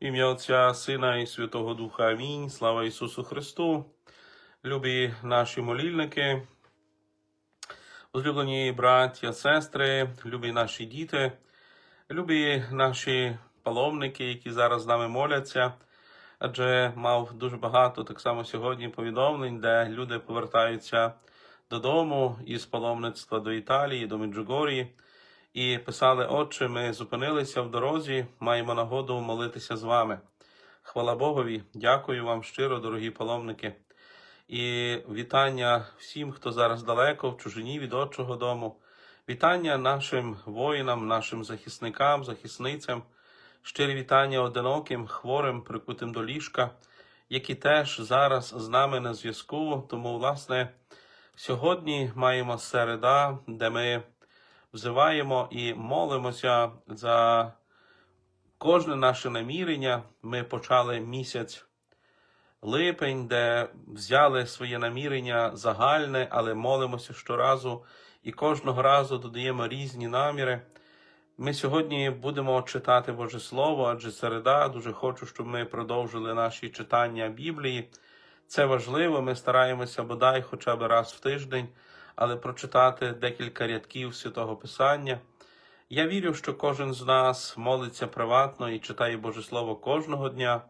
Ім'я Отця, Сина і Святого Духа. Амінь. Слава Ісусу Христу. Любі наші молільники, Возлюблені браття, сестри, любі наші діти, любі наші паломники, які зараз з нами моляться. Адже мав дуже багато так само сьогодні повідомлень, де люди повертаються додому із паломництва до Італії, до Меджугорії, і писали: Отче, ми зупинилися в дорозі, маємо нагоду молитися з вами. Хвала Богові, дякую вам щиро, дорогі паломники. І вітання всім, хто зараз далеко, в чужині від отчого дому. Вітання нашим воїнам, нашим захисникам, захисницям, щирі вітання одиноким, хворим, прикутим до ліжка, які теж зараз з нами на зв'язку. Тому, власне, сьогодні маємо середа, де ми взиваємо і молимося за кожне наше намірення. Ми почали місяць липень, де взяли своє намірення загальне, але молимося щоразу і кожного разу додаємо різні наміри. Ми сьогодні будемо читати Боже Слово, адже середа. Дуже хочу, щоб ми продовжили наші читання Біблії. Це важливо. Ми стараємося бодай хоча б раз в тиждень, але прочитати декілька рядків святого Писання. Я вірю, що кожен з нас молиться приватно і читає Боже Слово кожного дня,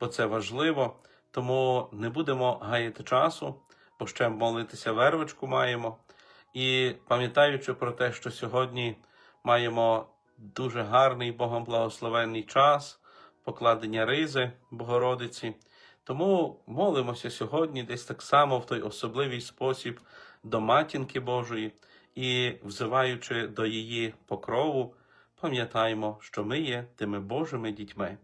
бо це важливо. Тому не будемо гаяти часу, бо ще молитися вервичку маємо. І пам'ятаючи про те, що сьогодні маємо дуже гарний Богом благословенний час покладення ризи Богородиці. Тому молимося сьогодні десь так само в той особливий спосіб до матінки Божої і, взиваючи до її покрову, пам'ятаємо, що ми є тими Божими дітьми.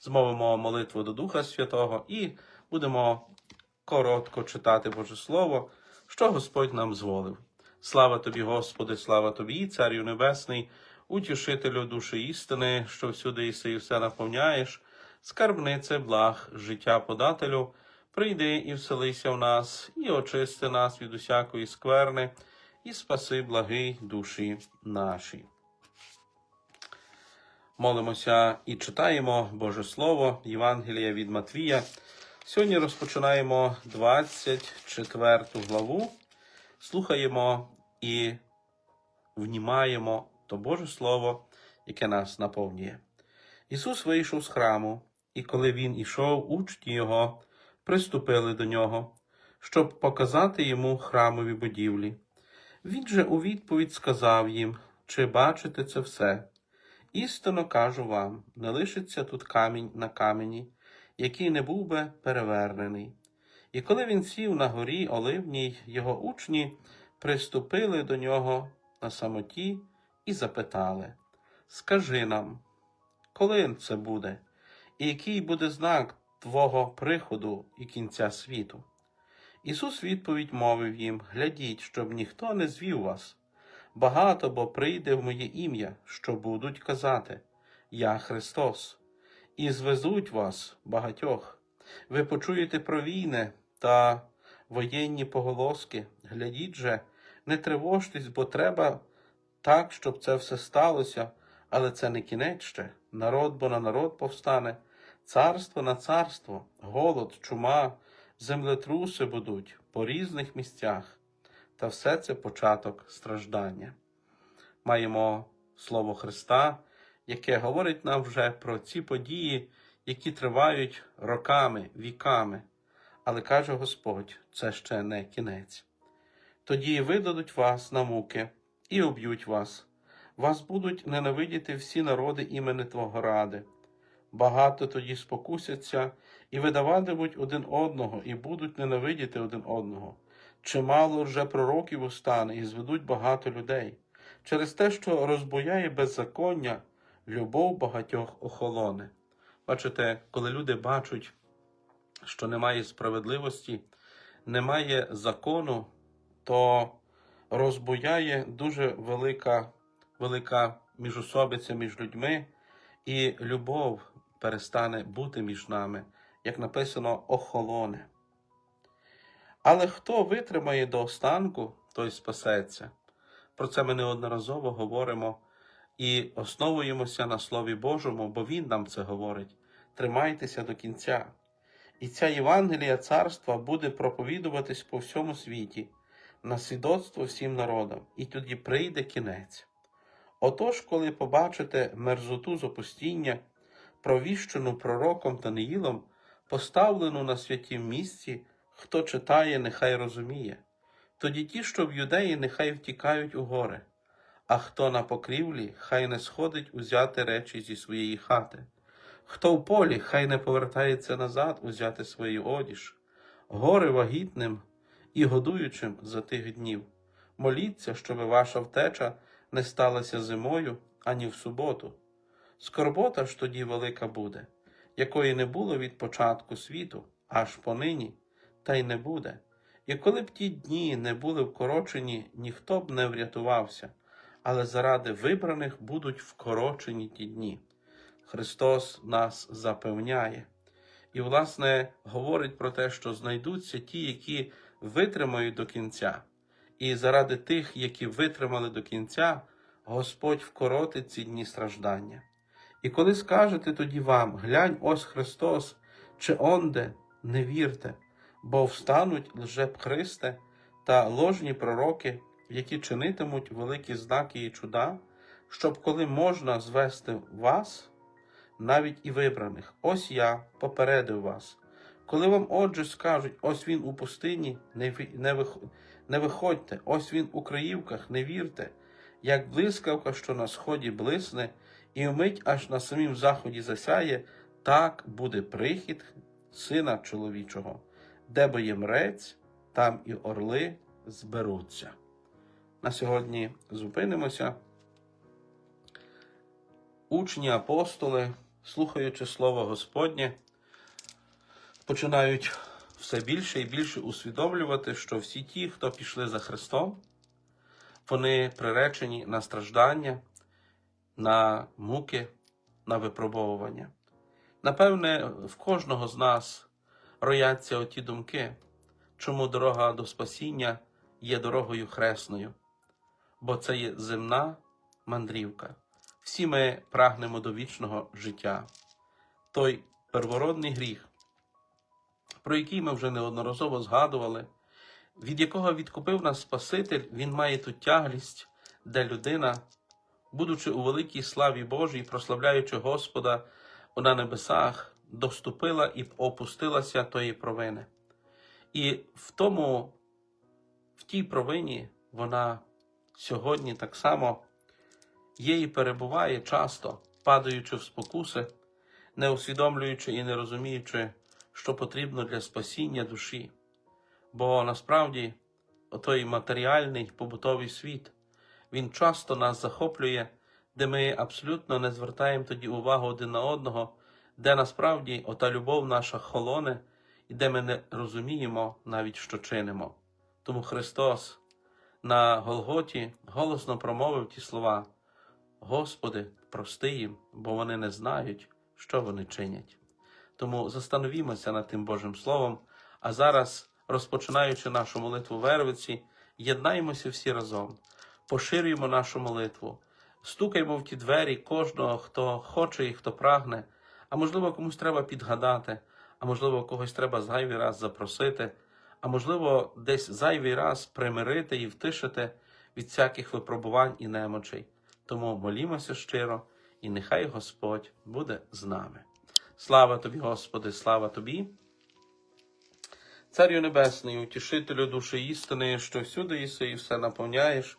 Змовимо молитву до Духа Святого і будемо коротко читати Боже Слово, що Господь нам зволив. Слава тобі, Господи, слава тобі, Царю Небесний, утішителю душі істини, що всюди іси і все наповняєш, скарбнице благ, життя подателю, прийди і вселися в нас, і очисти нас від усякої скверни, і спаси благий душі наші. Молимося і читаємо Боже Слово, Євангелія від Матвія. Сьогодні розпочинаємо 24 главу, слухаємо і внімаємо то Боже Слово, яке нас наповнює. Ісус вийшов з храму, і коли Він ішов, учні Його приступили до нього, щоб показати йому храмові будівлі. Він же у відповідь сказав їм, чи бачите це все? Істинно кажу вам, не лишиться тут камінь на камені, який не був би перевернений. І коли він сів на горі Оливній, його учні приступили до нього на самоті і запитали: Скажи нам, коли це буде, і який буде знак Твого приходу і кінця світу? Ісус відповідь мовив їм: Глядіть, щоб ніхто не звів вас. Багато бо прийде в моє ім'я, що будуть казати Я Христос, і звезуть вас багатьох. Ви почуєте про війни та воєнні поголоски. Глядіть же, не тривожтесь, бо треба так, щоб це все сталося, але це не кінець ще. Народ бо на народ повстане, царство на царство, голод, чума, землетруси будуть по різних місцях. Та все це початок страждання. Маємо Слово Христа, яке говорить нам вже про ці події, які тривають роками, віками. Але каже Господь, це ще не кінець. Тоді видадуть вас на муки і уб'ють вас. Вас будуть ненавидіти всі народи імени Твого ради. Багато тоді спокусяться і видаватимуть один одного, і будуть ненавидіти один одного. Чимало вже пророків устане і зведуть багато людей. Через те, що розбуяє беззаконня, любов багатьох охолоне. Бачите, коли люди бачать, що немає справедливості, немає закону, то розбуяє дуже велика, велика міжособиця між людьми, і любов перестане бути між нами, як написано, охолоне. Але хто витримає до останку, той спасеться. Про це ми неодноразово говоримо і основуємося на Слові Божому, бо Він нам це говорить. тримайтеся до кінця. І ця Євангелія царства буде проповідуватись по всьому світі, на свідоцтво всім народам, і тоді прийде кінець. Отож, коли побачите мерзоту запустіння, провіщену пророком Даниїлом, поставлену на святім місці, хто читає, нехай розуміє. Тоді ті, що в юдеї, нехай втікають у гори, а хто на покрівлі, хай не сходить узяти речі зі своєї хати. Хто в полі, хай не повертається назад узяти свою одіж, гори вагітним і годуючим за тих днів. Моліться, щоби ваша втеча не сталася зимою ані в суботу. Скорбота ж тоді велика буде, якої не було від початку світу, аж понині, та й не буде. І коли б ті дні не були вкорочені, ніхто б не врятувався, але заради вибраних будуть вкорочені ті дні. Христос нас запевняє. І, власне, говорить про те, що знайдуться ті, які витримають до кінця. І заради тих, які витримали до кінця, Господь вкоротить ці дні страждання. І коли скажете тоді вам, глянь, ось Христос, чи онде, не вірте, бо встануть лжепхристе та ложні пророки, які чинитимуть великі знаки і чуда, щоб коли можна звести вас, навіть і вибраних, ось я попередив вас. Коли вам отже скажуть, ось він у пустині, не виходьте, ось він у краївках, не вірте, як блискавка, що на сході блисне, і вмить аж на самім заході засяє, так буде прихід сина чоловічого, де бо є мрець, там і орли зберуться. На сьогодні зупинимося. Учні апостоли, слухаючи Слово Господнє, починають все більше і більше усвідомлювати, що всі ті, хто пішли за Христом, вони приречені на страждання, на муки, на випробовування. Напевне, в кожного з нас рояться оті думки, чому дорога до спасіння є дорогою хресною, бо це є земна мандрівка. Всі ми прагнемо до вічного життя. Той первородний гріх, про який ми вже неодноразово згадували, від якого відкупив нас Спаситель, він має ту тяглість, де людина, будучи у великій славі Божій, прославляючи Господа на небесах, доступила і опустилася тої провини. І в тому, в тій провині вона сьогодні так само є і перебуває часто, падаючи в спокуси, не усвідомлюючи і не розуміючи, що потрібно для спасіння душі. Бо насправді отой матеріальний побутовий світ, він часто нас захоплює, де ми абсолютно не звертаємо тоді увагу один на одного, де насправді ота любов наша холоне, і де ми не розуміємо навіть, що чинимо. Тому Христос на Голготі голосно промовив ті слова: Господи, прости їм, бо вони не знають, що вони чинять. Тому застановімося над тим Божим Словом, а зараз, розпочинаючи нашу молитву Вервиці, єднаємося всі разом, поширюємо нашу молитву, стукаємо в ті двері кожного, хто хоче і хто прагне, а можливо, комусь треба підгадати, а можливо, когось треба зайвий раз запросити, а можливо, десь зайвий раз примирити і втишити від всяких випробувань і немочей. Тому молімося щиро, і нехай Господь буде з нами. Слава тобі, Господи, слава тобі. Царю Небесний, утішителю душі істини, що всюди єси і все наповняєш,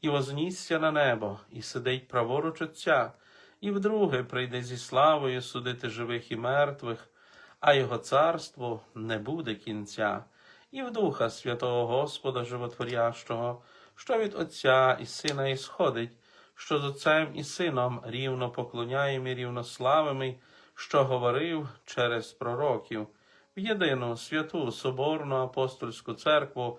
і вознісся на небо, і сидить праворуч Отця, і вдруге прийде зі славою судити живих і мертвих, а його царство не буде кінця, і в Духа Святого Господа Животворящого, що від Отця і Сина ісходить, що з Отцем і Сином рівно поклоняємо і рівно славимо, що говорив через пророків, в єдину святу Соборну апостольську церкву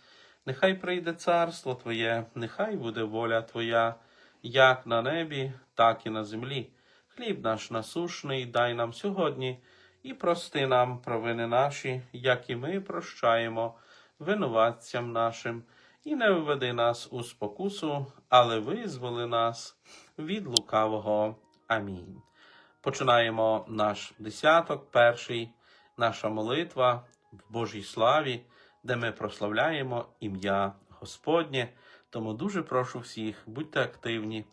нехай прийде царство Твоє, нехай буде воля Твоя, як на небі, так і на землі. Хліб наш насушний дай нам сьогодні, і прости нам провини наші, як і ми прощаємо винуватцям нашим, і не введи нас у спокусу, але визволи нас від лукавого. Амінь. Починаємо наш десяток, перший, наша молитва в Божій славі, де ми прославляємо ім'я Господнє. Тому дуже прошу всіх, будьте активні,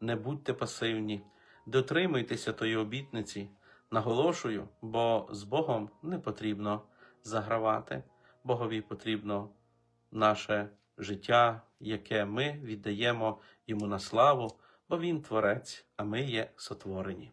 не будьте пасивні, дотримуйтеся тої обітниці. Наголошую, бо з Богом не потрібно загравати. Богові потрібно наше життя, яке ми віддаємо йому на славу, бо Він творець, а ми є сотворені.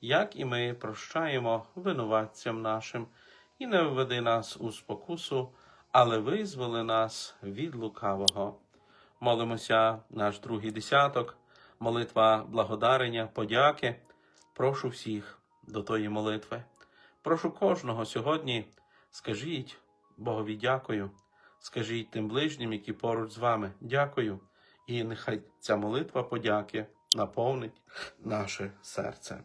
як і ми прощаємо винуватцям нашим, і не введи нас у спокусу, але визволи нас від лукавого. Молимося наш другий десяток, молитва благодарення, подяки. Прошу всіх до тої молитви. Прошу кожного сьогодні, скажіть Богові дякую, скажіть тим ближнім, які поруч з вами, дякую. І нехай ця молитва подяки наповнить наше серце.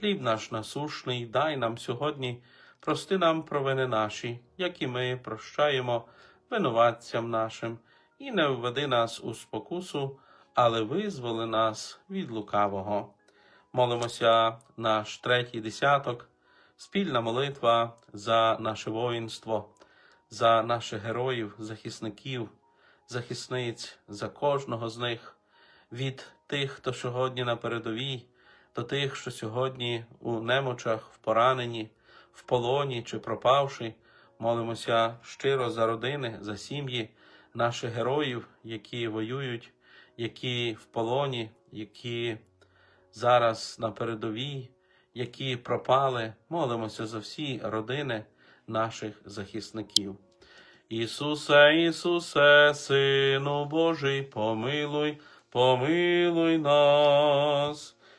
Хліб наш насушний, дай нам сьогодні, прости нам провини наші, як і ми прощаємо винуватцям нашим, і не введи нас у спокусу, але визволи нас від лукавого. Молимося наш третій десяток, спільна молитва за наше воїнство, за наших героїв, захисників, захисниць, за кожного з них, від тих, хто сьогодні на передовій, до тих, що сьогодні у немочах, в пораненні, в полоні чи пропавши. Молимося щиро за родини, за сім'ї наших героїв, які воюють, які в полоні, які зараз на передовій, які пропали. Молимося за всі родини наших захисників. Ісусе, Ісусе, Сину Божий, помилуй, помилуй нас.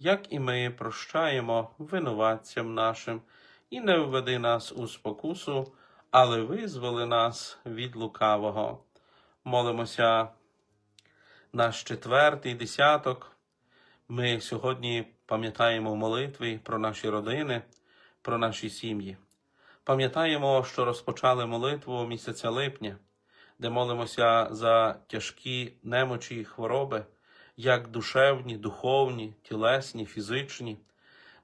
як і ми прощаємо винуватцям нашим, і не введи нас у спокусу, але визволи нас від лукавого. Молимося наш четвертий десяток. Ми сьогодні пам'ятаємо в молитві про наші родини, про наші сім'ї. Пам'ятаємо, що розпочали молитву місяця липня, де молимося за тяжкі немочі і хвороби, як душевні, духовні, тілесні, фізичні,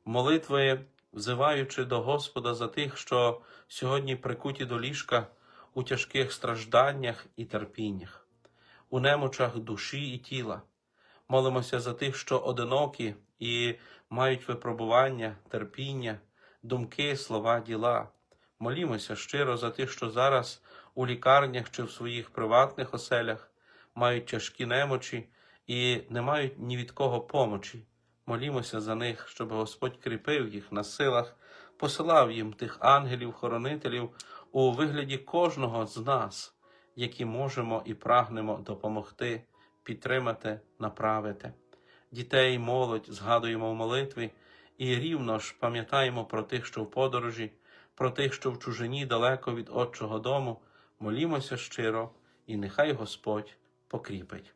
молитви, взиваючи до Господа за тих, що сьогодні прикуті до ліжка у тяжких стражданнях і терпіннях, у немочах душі і тіла. Молимося за тих, що одинокі і мають випробування, терпіння, думки, слова, діла. Молімося щиро за тих, що зараз у лікарнях чи в своїх приватних оселях мають тяжкі немочі і не мають ні від кого помочі. Молімося за них, щоб Господь кріпив їх на силах, посилав їм тих ангелів-хоронителів у вигляді кожного з нас, які можемо і прагнемо допомогти, підтримати, направити. Дітей, молодь згадуємо в молитві і рівно ж пам'ятаємо про тих, що в подорожі, про тих, що в чужині далеко від Отчого дому, молімося щиро, і нехай Господь покріпить.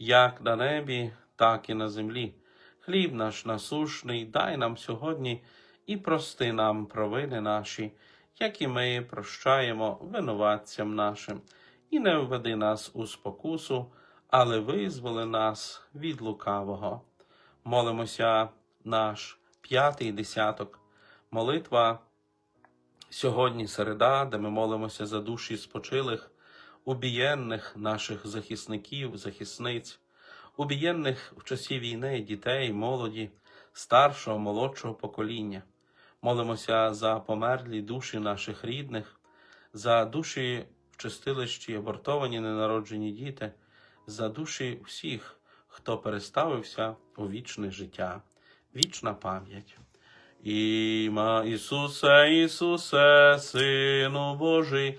як на небі, так і на землі. Хліб наш насушний, дай нам сьогодні і прости нам провини наші, як і ми прощаємо винуватцям нашим, і не введи нас у спокусу, але визволи нас від лукавого. Молимося наш п'ятий десяток, молитва сьогодні середа, де ми молимося за душі спочилих, убієнних наших захисників, захисниць, убієнних в часі війни дітей, молоді, старшого, молодшого покоління. Молимося за померлі душі наших рідних, за душі в чистилищі, абортовані ненароджені діти, за душі всіх, хто переставився у вічне життя, вічна пам'ять. Іма Ісусе, Ісусе, Сину Божий,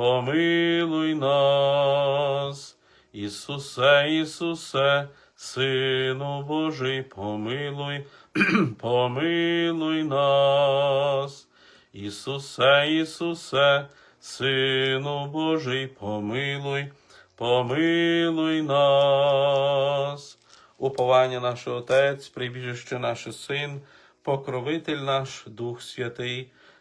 помилуй нас. Ісусе, Ісусе, Сину Божий, помилуй, помилуй нас. Ісусе, Ісусе, Сину Божий, помилуй, помилуй нас. Уповання наш Отець, прибіжище наш Син, покровитель наш, Дух Святий,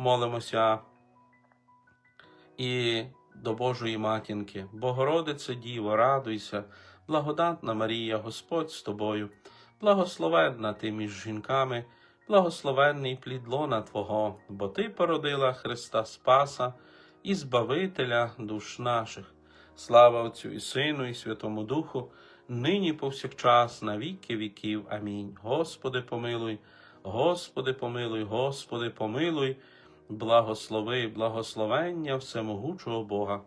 Молимося. І до Божої матінки, Богородице Діво, радуйся, благодатна Марія, Господь з тобою, благословенна ти між жінками, благословенний плід лона Твого, бо Ти породила Христа Спаса і Збавителя душ наших. Слава Отцю і Сину, і Святому Духу, нині повсякчас, на віки віків. Амінь. Господи, помилуй, Господи, помилуй, Господи, помилуй благослови, благословення всемогучого Бога,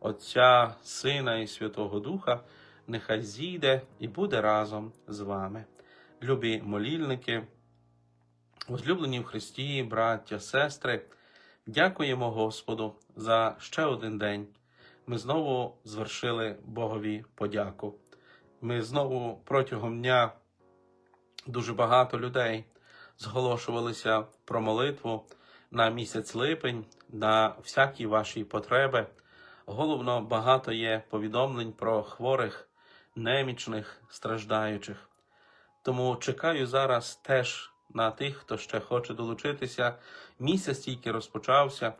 Отця, Сина і Святого Духа, нехай зійде і буде разом з вами. Любі молільники, возлюблені в Христі, браття, сестри, дякуємо Господу за ще один день. Ми знову звершили Богові подяку. Ми знову протягом дня дуже багато людей зголошувалися про молитву на місяць липень, на всякі ваші потреби. Головно, багато є повідомлень про хворих, немічних, страждаючих. Тому чекаю зараз теж на тих, хто ще хоче долучитися. Місяць тільки розпочався,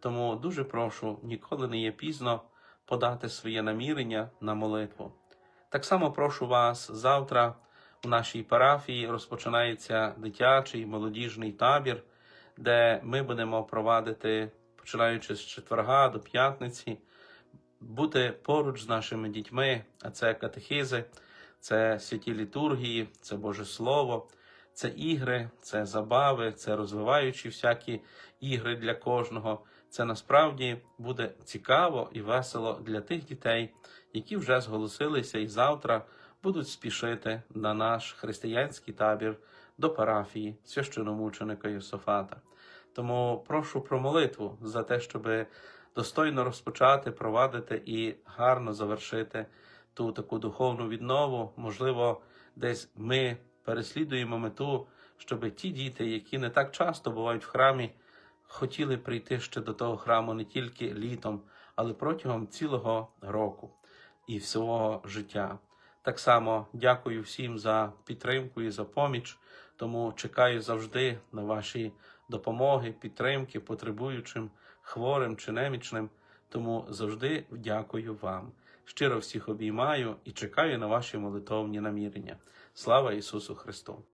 тому дуже прошу, ніколи не є пізно подати своє намірення на молитву. Так само прошу вас завтра у нашій парафії розпочинається дитячий молодіжний табір де ми будемо провадити, починаючи з четверга до п'ятниці, бути поруч з нашими дітьми, а це катехизи, це святі літургії, це Боже Слово, це ігри, це забави, це розвиваючі всякі ігри для кожного. Це насправді буде цікаво і весело для тих дітей, які вже зголосилися і завтра будуть спішити на наш християнський табір до парафії священомученика Йософата. Тому прошу про молитву за те, щоб достойно розпочати, провадити і гарно завершити ту таку духовну віднову. Можливо, десь ми переслідуємо мету, щоб ті діти, які не так часто бувають в храмі, хотіли прийти ще до того храму не тільки літом, але протягом цілого року і всього життя. Так само дякую всім за підтримку і за поміч. Тому чекаю завжди на ваші допомоги, підтримки, потребуючим, хворим чи немічним. Тому завжди дякую вам. Щиро всіх обіймаю і чекаю на ваші молитовні намірення. Слава Ісусу Христу!